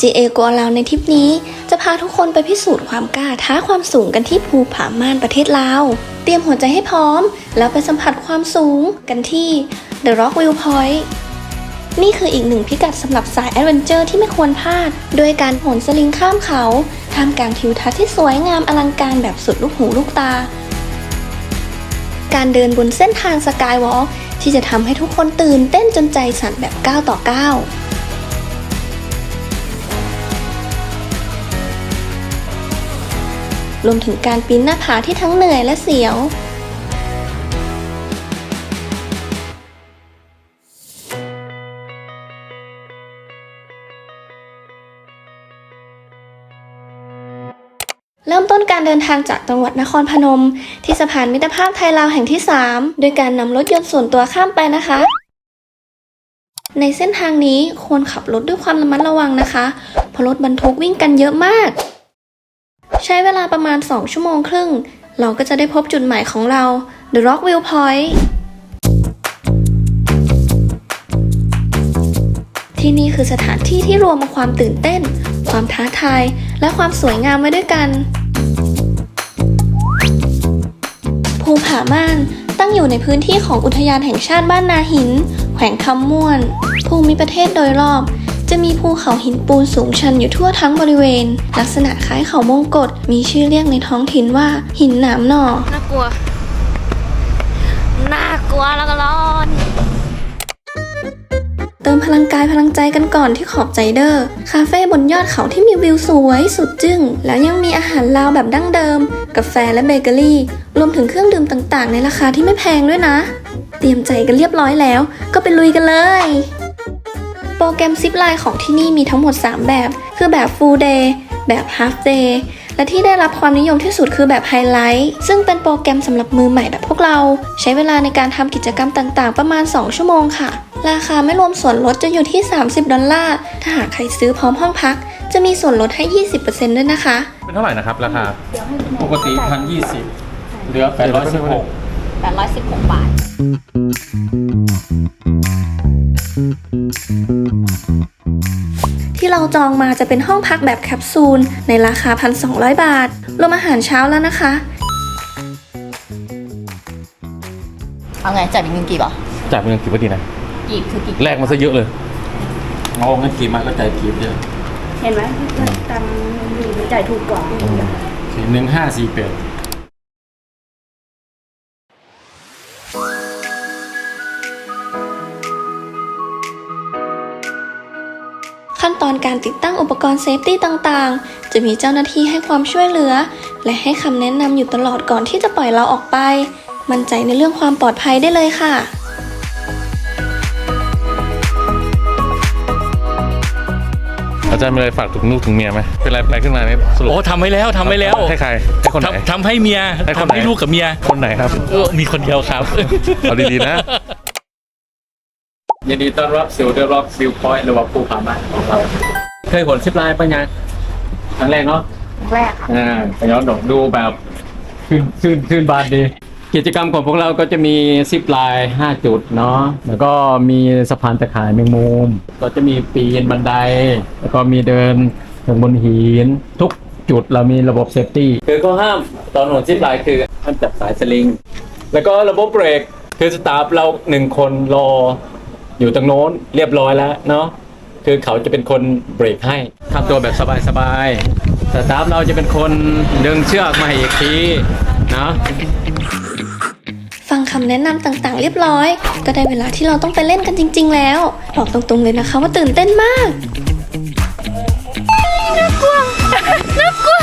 GA กัวเราในทริปนี้ จะพาทุกคนไปพิสูจน์ความกล้าท้าความสูงกันที่ภูผาม่านประเทศลาว เตรียมหัวใจให้พร้อม แล้วไปสัมผัสความสูงกันที่ The Rock View Point นี่คืออีกหนึ่งพิกัดสำหรับสายแอดเวนเจอร์ที่ไม่ควรพลาด โดยการโหนสลิงข้ามเขา ท่ามกลางทิวทัศน์ที่สวยงามอลังการแบบสุดลูกหูลูกตา การเดินบนเส้นทางสกายวอล์กที่จะทำให้ทุกคนตื่นเต้นจนใจสั่นแบบก้าวต่อก้าว รวมถึงการปีนหน้าผาที่ทั้งเหนื่อยและเสียว เริ่มต้นการเดินทางจากจังหวัดนครพนม ที่สะพานมิตรภาพไทยลาวแห่งที่ 3 โดยการนำรถยนต์ส่วนตัวข้ามไปนะคะ ในเส้นทางนี้ควรขับรถด้วยความระมัดระวังนะคะเพราะรถบรรทุกวิ่งกันเยอะมาก ใช้เวลาประมาณ 2 ชั่วโมงครึ่ง เราก็จะได้พบจุดหมายของเรา The Rock View Point ที่นี่คือสถานที่ที่รวมเอาความตื่นเต้น ความท้าทาย และความสวยงามไว้ด้วยกัน ภูผาม่านตั้งอยู่ในพื้นที่ของอุทยานแห่งชาติบ้านนาหิน แขวงคำม่วน ภูมิประเทศโดยรอบ มีภูเขาหินปูนสูงชันอยู่ทั่วทั้งบริเวณ ลักษณะคล้ายเขาวงกตมีชื่อเรียกในท้องถิ่นว่าหินหนามหน่อน่ากลัว น่ากลัวแล้วก็ร้อนเติมพลังกายพลังใจกันก่อนที่ขอบใจเดอร์ คาเฟ่บนยอดเขาที่มีวิวสวยสุดจึง้ง แล้วยังมีอาหารลาวแบบดั้งเดิม กาแฟและเบเกอรี่ รวมถึงเครื่องดื่มต่างๆ ในราคาที่ไม่แพงด้วยนะ เตรียมใจกันเรียบร้อยแล้ว ก็ไปลุยกันเลย โปรแกรมซิปไลน์ของที่นี่มีทั้งหมด 3 แบบ คือแบบ Full Day แบบ Half Day และที่ได้รับความนิยมที่สุดคือแบบไฮไลท์ซึ่งเป็นโปรแกรมสำหรับมือใหม่แบบพวกเรา ใช้เวลาในการทำกิจกรรมต่างๆ ประมาณ 2 ชั่วโมงค่ะ ราคาไม่รวมส่วนลดจะอยู่ที่ 30 ดอลลาร์ ถ้าหากใครซื้อพร้อมห้องพัก จะมีส่วนลดให้ 20%ด้วยนะคะ เป็นเท่าไหร่นะครับ ราคา ปกติพันยี่สิบเหลือแปดร้อยสิบหก816 บาท ที่เราจองมาจะเป็นห้องพักแบบแคปซูล ในราคา 1,200 บาท รวมอาหารเช้าแล้วนะคะ เอาไงจ่ายเป็นเงินกี่บาทจ่ายเป็นเงินกี่บาทดีนะกี่คือกี่แลกมาซะเยอะเลยเอาเงินกี่มาก็จ่ายกี่เดือนเห็นไหมตังค์อยู่มันจ่ายถูกกว่าสี่หนึ่งห้าสี่แปด ตอนการติดตั้งอุปกรณ์เซฟตี้ต่างๆ จะมีเจ้าหน้าที่ให้ความช่วยเหลือ และให้คำแนะนำอยู่ตลอดก่อนที่จะปล่อยเราออกไป มั่นใจในเรื่องความปลอดภัยได้เลยค่ะอาจารย์มีอะไรฝากถึงลูกถึงเมียไหมเป็นไรอะไรขึ้นมาเนี่ยสรุปโอ้ทำไว้แล้วทำไว้แล้วให้ใครให้คนไหนทำทำให้เมียให้คนทำไหนให้ลูกกับเมียคนไหนครับเออมีคนเดียวครับ เอาดีๆนะ ยินดีต้อนรับสู่เดอะร็อกวิวพอยต์หรือว่าภูผาม่านของเรา เคยผลซิปไลน์ปะยังครั้งแรกเนาะแรกอ่าไปย้อนดอกดูแบบขึ้นขึ้นขึ้นบานดี กิจกรรมของพวกเราก็จะมีซิปไลน์5จุดเนาะแล้วก็มีสะพานตะข่ายแมงมุม ก็จะมีปีนบันได แล้วก็มีเดินถึงบนหินทุกจุดเรามีระบบเซฟตี้คือข้อห้ามตอนโหนซิปไลน์คือห้ามจับสายสลิง แล้วก็ระบบเบรกคือสตาฟเราหนึ่งคนรอ อยู่ตรงโน้นเรียบร้อยแล้วเนาะคือเขาจะเป็นคนเบรกให้ทำตัวแบบสบายๆสตาฟเราจะเป็นคนดึงเชือกมาให้อีกทีเนาะฟังคำแนะนำต่างๆ เรียบร้อย ก็ได้เวลาที่เราต้องไปเล่นกันจริง ๆ แล้ว บอกตรงๆเลยนะคะว่าตื่นเต้นมากน่ากลัวที่จะเพิ่งปล่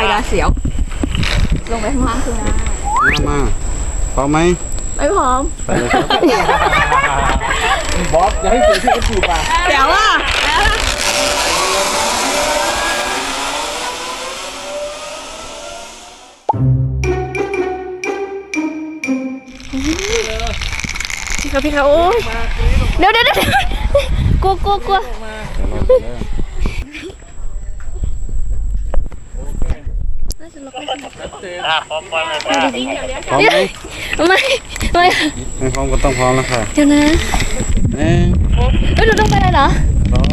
อยนะเสียว ลงไปข้างล่างคือนะมาพร้อมไหมไม่พร้อมบอสอย่าให้เสียชื่อกันถูกอะเสียวอะพี่เขาพี่เขาโอ้ยเดี๋ยวเดี๋ยวเดี๋ยวกลัวกลัวกลัว พร้อมไหมไม่ไม่ไม่พร้อมก็ต้องพร้อมแล้วค่ะเดี๋ยวนะหนึ่งเฮ้ยหนูต้องไปเลยเหรอสอง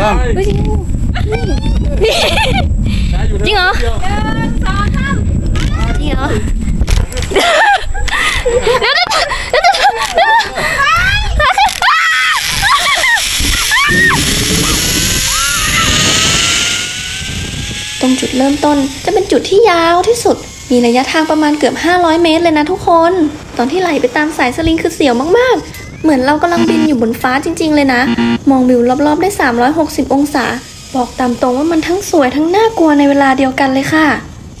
สามเฮ้ยจริงจริงเหรอจริงเหรอเดี๋ยวเดี๋ยวเดี๋ยวเดี๋ยวเดี๋ยวตรงจุดเริ่มต้น จุดที่ยาวที่สุด มีระยะทางประมาณเกือบ 500 เมตรเลยนะทุกคน ตอนที่ไหลไปตามสายสลิงคือเสียวมากๆ เหมือนเรากำลังบินอยู่บนฟ้าจริง ๆ เลยนะ มองวิวรอบๆได้ 360 องศา บอกตามตรงว่ามันทั้งสวยทั้งน่ากลัวในเวลาเดียวกันเลยค่ะ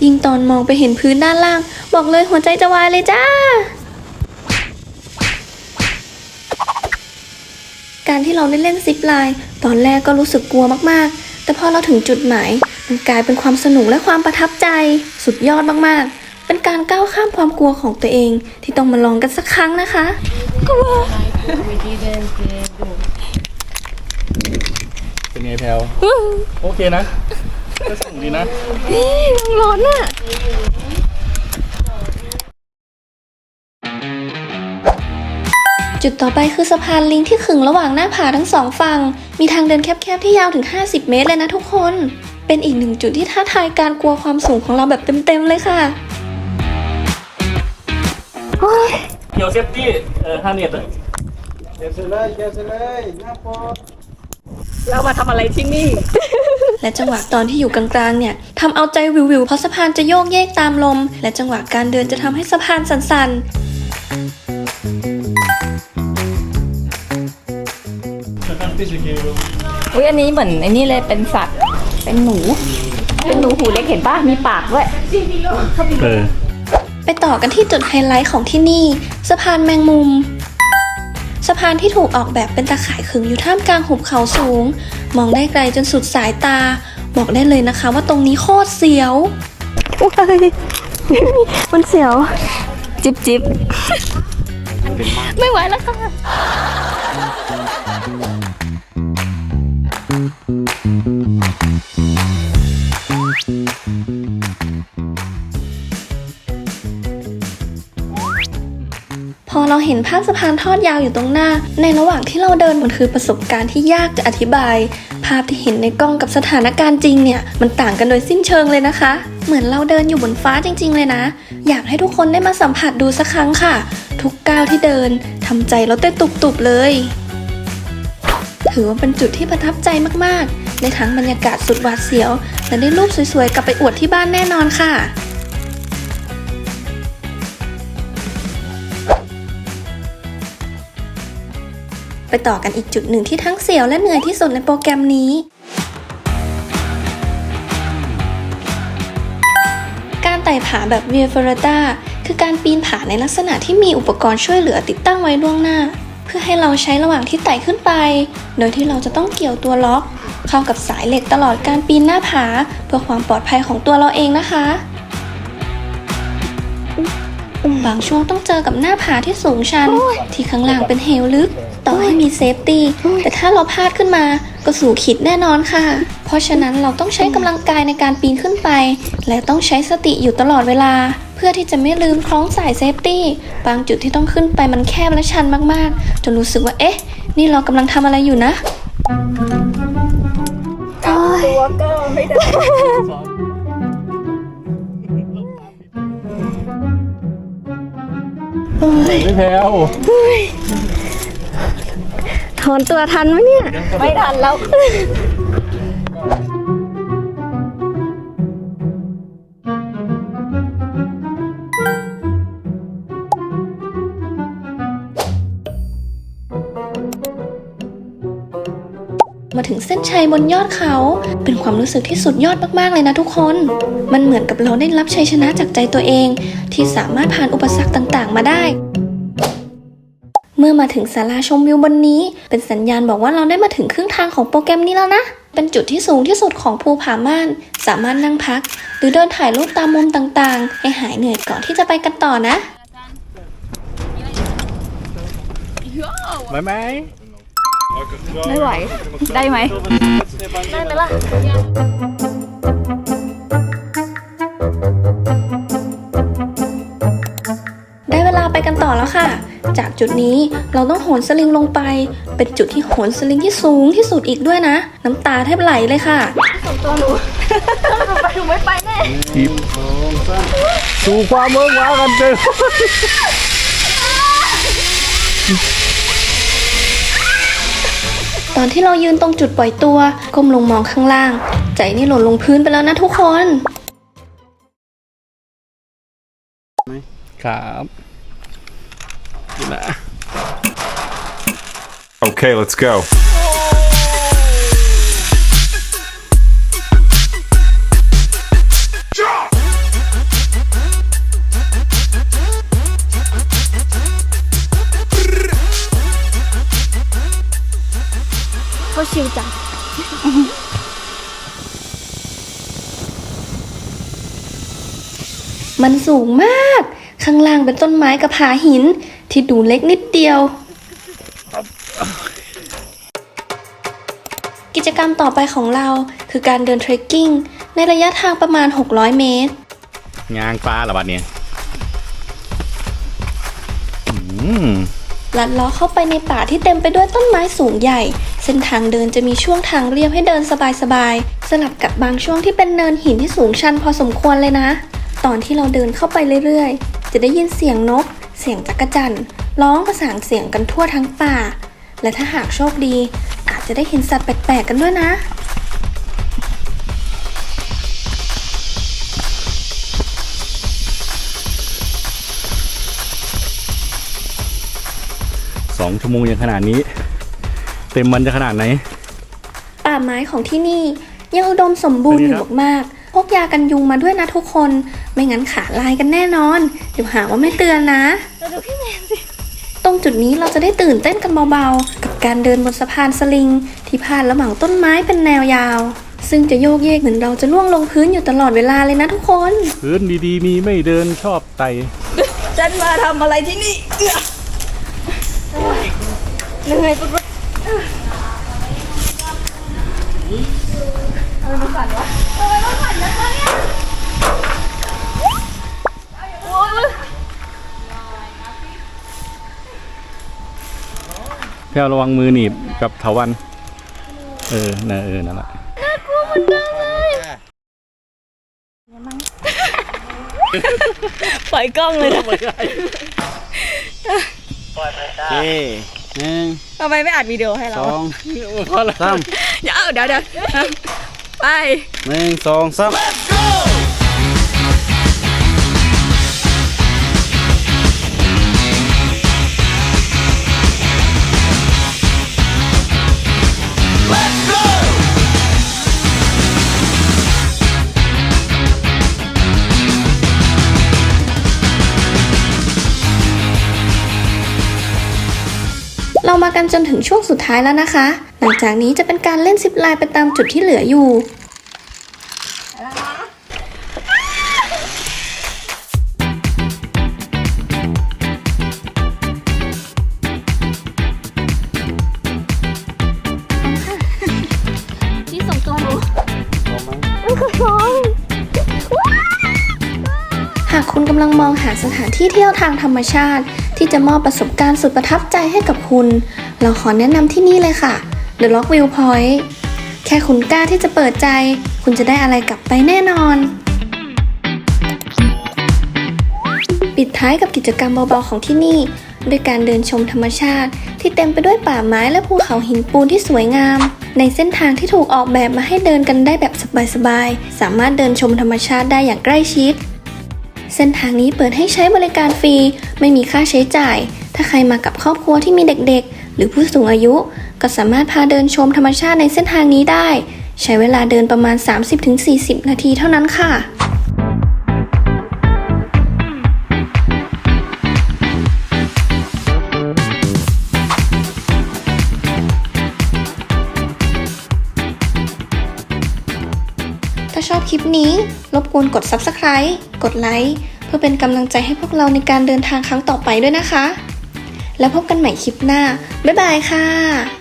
ยิ่งตอนมองไปเห็นพื้นด้านล่าง บอกเลยหัวใจจะวายเลยจ้าการที่เราได้เล่นซิปไลน์ตอนแรกก็รู้สึกกลัวมากๆ แต่พอเราถึงจุดหมาย มันกลายเป็นความสนุกและความประทับใจสุดยอดมากๆ เป็นการก้าวข้ามความกลัวของตัวเองที่ต้องมาลองกันสักครั้งนะคะกลัวเป็นไงแพลวโอเคนะก็ส่งดีนะร้อนอะจุดต่อไปคือสะพานลิงที่ขึงระหว่างหน้าผาทั้งสองฝั่ง มีทางเดินแคบๆที่ยาวถึง 50 เมตรเลยนะทุกคน เป็นอีกหนึ่งจุดที่ท้าทายการกลัวความสูงของเราแบบเต็มๆเลยค่ะเกี่ยวเซฟตี้เอ่อฮาเน็ตเก็บเสร็จเลยเก็บเสร็จเลยหน้าปอดเรามาทำอะไรที่นี่ และจังหวะตอนที่อยู่กลางๆเนี่ยทำเอาใจวิวๆเพราะสะพานจะโยกเยกตามลม และจังหวะการเดินจะทำให้สะพานสั่นๆอุ้ยอันนี้เหมือนไอ้นี่เลยเป็นสัตว์ เป็นหนู เป็นหนูหูเล็กเห็นปะมีปากด้วย เออ ไปต่อกันที่จุดไฮไลท์ของที่นี่ สะพานแมงมุม สะพานที่ถูกออกแบบเป็นตาข่ายขึงอยู่ท่ามกลางหุบเขาสูง มองได้ไกลจนสุดสายตา บอกได้เลยนะคะว่าตรงนี้โคตรเสียวอุ้ยมันเสียว จิบจิบ ไม่ไหวแล้วค่ะ พอเราเห็นภาพสะพานทอดยาวอยู่ตรงหน้า ในระหว่างที่เราเดินมันคือประสบการณ์ที่ยากจะอธิบาย ภาพที่เห็นในกล้องกับสถานการณ์จริงเนี่ยมันต่างกันโดยสิ้นเชิงเลยนะคะ เหมือนเราเดินอยู่บนฟ้าจริง ๆ เลยนะ อยากให้ทุกคนได้มาสัมผัสดูสักครั้งค่ะ ทุกก้าวที่เดินทำใจเราเต้นตุบๆเลย ถือว่าเป็นจุดที่ประทับใจมากๆ ได้ทั้งบรรยากาศสุดหวาดเสียว และได้รูปสวยๆ กลับไปอวดที่บ้านแน่นอนค่ะไปต่อกันอีกจุดหนึ่งที่ทั้งเสียวและเหนื่อยที่สุดในโปรแกรมนี้ การไต่ผาแบบเวียเฟรตาคือการปีนผาในลักษณะที่มีอุปกรณ์ช่วยเหลือติดตั้งไว้ล่วงหน้า เพื่อให้เราใช้ระหว่างที่ไต่ขึ้นไป โดยที่เราจะต้องเกี่ยวตัวล็อก เข้ากับสายเหล็กตลอดการปีนหน้าผา เพื่อความปลอดภัยของตัวเราเองนะคะบางช่วงต้องเจอกับหน้าผาที่สูงชัน ที่ข้างล่างเป็นเหวลึก ต่อให้มีเซฟตี้ แต่ถ้าเราพลาดขึ้นมา ก็สู่ขีดแน่นอนค่ะ เพราะฉะนั้นเราต้องใช้กำลังกายในการปีนขึ้นไป และต้องใช้สติอยู่ตลอดเวลา เพื่อที่จะไม่ลืมคล้องสายเซฟตี้ บางจุดที่ต้องขึ้นไปมันแคบและชันมากๆ จนรู้สึกว่าเอ๊ะ นี่เรากำลังทำอะไรอยู่นะโอ๊ยตัวก็ไม่ได้ไม่แพลวถอนตัวทันไหมเนี่ย ไม่ทันแล้ว มาถึงเส้นชัยบนยอดเขา เป็นความรู้สึกที่สุดยอดมากๆเลยนะทุกคน มันเหมือนกับเราได้รับชัยชนะจากใจตัวเอง ที่สามารถผ่านอุปสรรคต่างๆ มาได้ เมื่อมาถึงศาลาชมวิวบนนี้ เป็นสัญญาณบอกว่าเราได้มาถึงครึ่งทางของโปรแกรมนี้แล้วนะเป็นจุดที่สูงที่สุดของภูผาม่าน สามารถนั่งพัก หรือเดินถ่ายรูปตามมุมต่างๆ ให้หายเหนื่อยก่อนที่จะไปกันต่อนะ ไม่ไหว ได้ไหม ได้ไหมล่ะ ได้เวลาไปกันต่อแล้วค่ะ จากจุดนี้เราต้องโหนสลิงลงไป เป็นจุดที่โหนสลิงที่สูงที่สุดอีกด้วยนะ น้ำตาแทบไหลเลยค่ะส่งตัวหนูไปไม่ไปแน่สู่ความเมื่อวากันเลอ อนที่เรายืนตรงจุดปล่อยตัวก้มลงมองข้างล่าง ใจนี่หล่นลงพื้นไปแล้วนะทุกคนครับนะ Okay, let's go. สูงมาก ข้างล่างเป็นต้นไม้กับผาหิน ที่ดูเล็กนิดเดียว กิจกรรมต่อไปของเราคือการเดินเทรคกิ้งในระยะทางประมาณ 600 เมตร งางฟ้าเหรอบัดเนี่ยอืมลัดล้อเข้าไปในป่าที่เต็มไปด้วยต้นไม้สูงใหญ่ เส้นทางเดินจะมีช่วงทางเรียบให้เดินสบายๆ สลับกับบางช่วงที่เป็นเนินหินที่สูงชันพอสมควรเลยนะ ตอนที่เราเดินเข้าไปเรื่อยๆ จะได้ยินเสียงนก เสียงจักรจั่นร้องประสานเสียงกันทั่วทั้งป่า และถ้าหากโชคดี อาจจะได้เห็นสัตว์แปลกๆกันด้วยนะสองชั่วโมงยังขนาดนี้ เต็มมันจะขนาดไหน ป่าไม้ของที่นี่ยังอุดมสมบูรณ์อยู่มากๆพกยากันยุงมาด้วยนะทุกคน ไม่งั้นขาลายกันแน่นอน เดี๋ยวหาว่าไม่เตือนนะตรงจุดนี้เราจะได้ตื่นเต้นกันเบาๆ กับการเดินบนสะพานสลิง ที่พาดระหว่างต้นไม้เป็นแนวยาว ซึ่งจะโยกเยกเหมือนเราจะล่วงลงพื้นอยู่ตลอดเวลาเลยนะทุกคน พื้นดีๆ มีไม่เดินชอบไต ฉันมาทำอะไรที่นี่เอื้อเหนื่อยปุ๊บโแพลวระวังมือหนีบกับเถาวัน เออนะเออนั่นแหละปล่อยกล้องเลยนะโอเคหนึ่งทำไมไม่อัดวิดีโอให้สเราองสามเดี๋ยวเดี๋ยวเดี๋ยวไปหนึ่งสองสาม นจนถึงช่วงสุดท้ายแล้วนะคะ หลังจากนี้จะเป็นการเล่นซิปไลน์ไปตามจุดที่เหลืออยู่ที่ส่งตัวหนูหากคุณกำลังมองหาสถานที่เที่ยวทางธรรมชาติ ที่จะมอบประสบการณ์สุดประทับใจให้กับคุณ เราขอแนะนำที่นี่เลยค่ะ The Rock View Point แค่คุณกล้าที่จะเปิดใจ คุณจะได้อะไรกลับไปแน่นอน ปิดท้ายกับกิจกรรมเบาๆของที่นี่ด้วยการเดินชมธรรมชาติที่เต็มไปด้วยป่าไม้และภูเขาหินปูนที่สวยงาม ในเส้นทางที่ถูกออกแบบมาให้เดินกันได้แบบสบายๆ สามารถเดินชมธรรมชาติได้อย่างใกล้ชิด เส้นทางนี้เปิดให้ใช้บริการฟรี ไม่มีค่าใช้จ่าย ถ้าใครมากับครอบครัวที่มีเด็กๆ หรือผู้สูงอายุ ก็สามารถพาเดินชมธรรมชาติในเส้นทางนี้ได้ ใช้เวลาเดินประมาณ 30-40 นาทีเท่านั้นค่ะถ้าชอบคลิปนี้ รบกวนกด Subscribe กดไลค์ เพื่อเป็นกำลังใจให้พวกเราในการเดินทางครั้งต่อไปด้วยนะคะ แล้วพบกันใหม่คลิปหน้า บ๊ายบายค่ะ